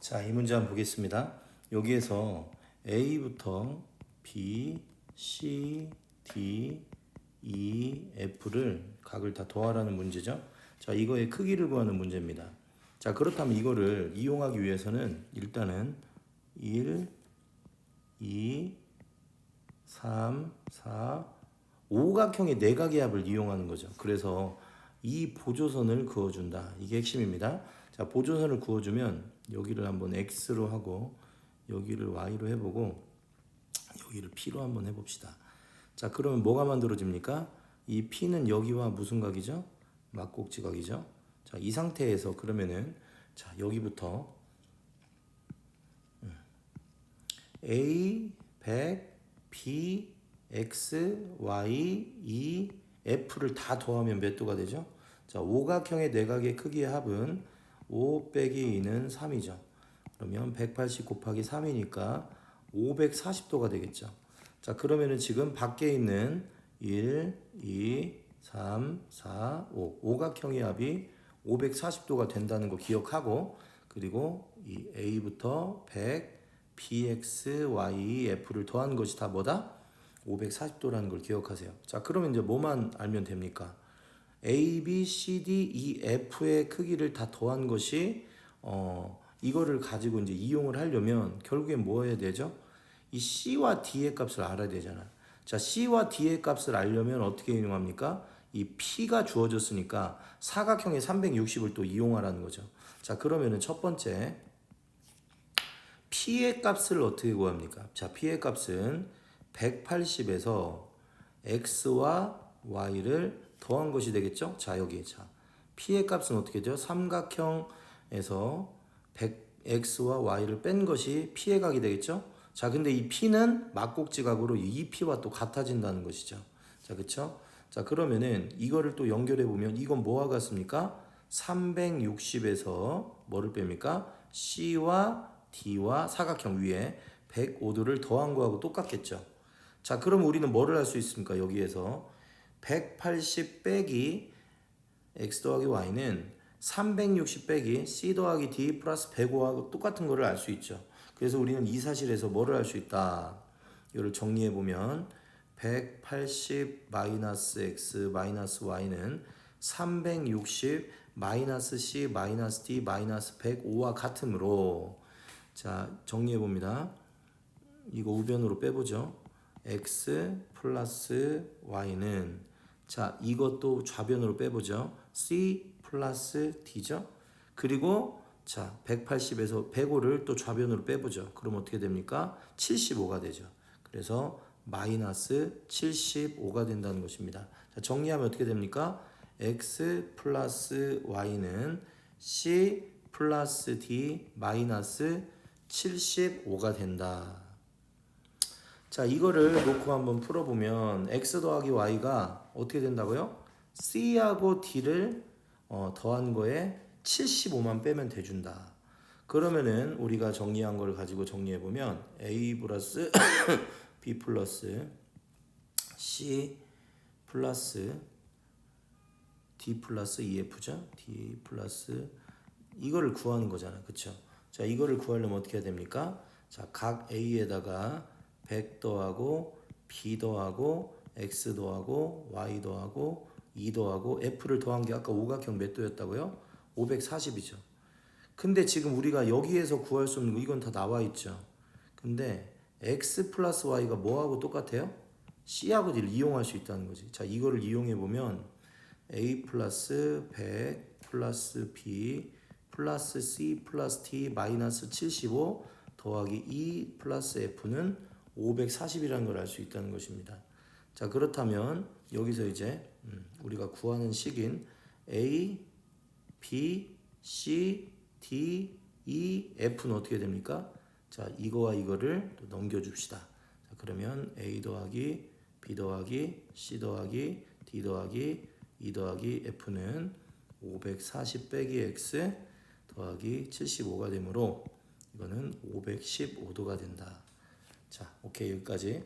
자, 이 문제 한번 보겠습니다. 여기에서 A부터 B, C, D, E, F를 각을 다 더하라는 문제죠. 자, 이거의 크기를 구하는 문제입니다. 자, 그렇다면 이거를 이용하기 위해서는 일단은 1, 2, 3, 4, 오각형의 내각의 합을 이용하는 거죠. 그래서 이 보조선을 그어준다. 이게 핵심입니다. 자, 보조선을 그어주면 여기를 한번 x로 하고 여기를 y로 해보고 여기를 p로 한번 해봅시다. 자, 그러면 뭐가 만들어집니까? 이 p는 여기와 무슨 각이죠? 막곡지각이죠. 자, 이 상태에서 그러면은 자 여기부터 음, a 100 b x y e f를 다 더하면 몇 도가 되죠? 자, 오각형의 내각의 크기의 합은 5 빼기 2는 3이죠. 그러면 180 곱하기 3이니까 540도가 되겠죠. 자, 그러면은 지금 밖에 있는 1, 2, 3, 4, 5 오각형의 합이 540도가 된다는 거 기억하고 그리고 이 A부터 100, BX, Y, F를 더한 것이 다 뭐다? 540도라는 걸 기억하세요. 자, 그러면 이제 뭐만 알면 됩니까? A, B, C, D, E, F의 크기를 다 더한 것이 어 이거를 가지고 이제 이용을 하려면 결국엔 뭐 해야 되죠? 이 C와 D의 값을 알아야 되잖아. 자, C와 D의 값을 알려면 어떻게 이용합니까? 이 P가 주어졌으니까 사각형의 360을 또 이용하라는 거죠. 자, 그러면은 첫 번째 P의 값을 어떻게 구합니까? 자, P의 값은 180에서 X와 Y를 더한 것이 되겠죠? 자, 여기에 자. P의 값은 어떻게 되죠? 삼각형에서 100, X와 Y를 뺀 것이 P의 각이 되겠죠? 자, 근데 이 P는 막곡지각으로 이 P와 또 같아진다는 것이죠. 자, 그쵸? 자, 그러면은 이거를 또 연결해 보면 이건 뭐와 같습니까? 360에서 뭐를 뺍니까? C와 D와 사각형 위에 105도를 더한 거하고 똑같겠죠. 자, 그럼 우리는 뭐를 할 수 있습니까? 여기에서 180 빼기 x 더하기 y는 360 빼기 c 더하기 d 플러스 105하고 똑같은 거를 알 수 있죠. 그래서 우리는 이 사실에서 뭐를 할수 있다. 이거를 정리해 보면 180 마이너스 x 마이너스 y는 360 마이너스 c 마이너스 d 마이너스 105와 같으므로 자 정리해 봅니다. 이거 우변으로 빼보죠. x 플러스 y는 자 이것도 좌변으로 빼보죠. c 플러스 d죠. 그리고 자 180에서 105를 또 좌변으로 빼보죠. 그럼 어떻게 됩니까? 75가 되죠. 그래서 마이너스 75가 된다는 것입니다. 자, 정리하면 어떻게 됩니까? x 플러스 y는 c 플러스 d 마이너스 75가 된다. 자, 이거를 놓고 한번 풀어보면 x 더하기 y가 어떻게 된다고요? c하고 d를 어, 더한 거에 75만 빼면 돼준다. 그러면은 우리가 정리한 걸 가지고 정리해 보면 a 플러스 b 플러스 c 플러스 d 플러스 ef죠. d 플러스 이거를 구하는 거잖아. 그쵸? 자, 이거를 구하려면 어떻게 해야 됩니까? 자, 각 a에다가 100 더하고 b 더하고 x 더하고 y 더하고 2 더하고 f를 더한 게 아까 오각형 몇 도였다고요? 540이죠. 근데 지금 우리가 여기에서 구할 수 없는 거 이건 다 나와 있죠. 근데 x 플러스 y가 뭐하고 똑같아요? c하고 d를 이용할 수 있다는 거지. 자, 이거를 이용해 보면 a 플러스 100 플러스 b 플러스 c 플러스 t 마이너스 75 더하기 2 플러스 f는 540이라는 걸 알 수 있다는 것입니다. 자, 그렇다면 여기서 이제 음, 우리가 구하는 식인 a, b, c, d, e, f는 어떻게 됩니까? 자, 이거와 이거를 또 넘겨줍시다. 자, 그러면 a 더하기 b 더하기 c 더하기 d 더하기 e 더하기 f는 540 빼기 x 더하기 75가 되므로 이거는 515도가 된다. 자, 오케이 여기까지.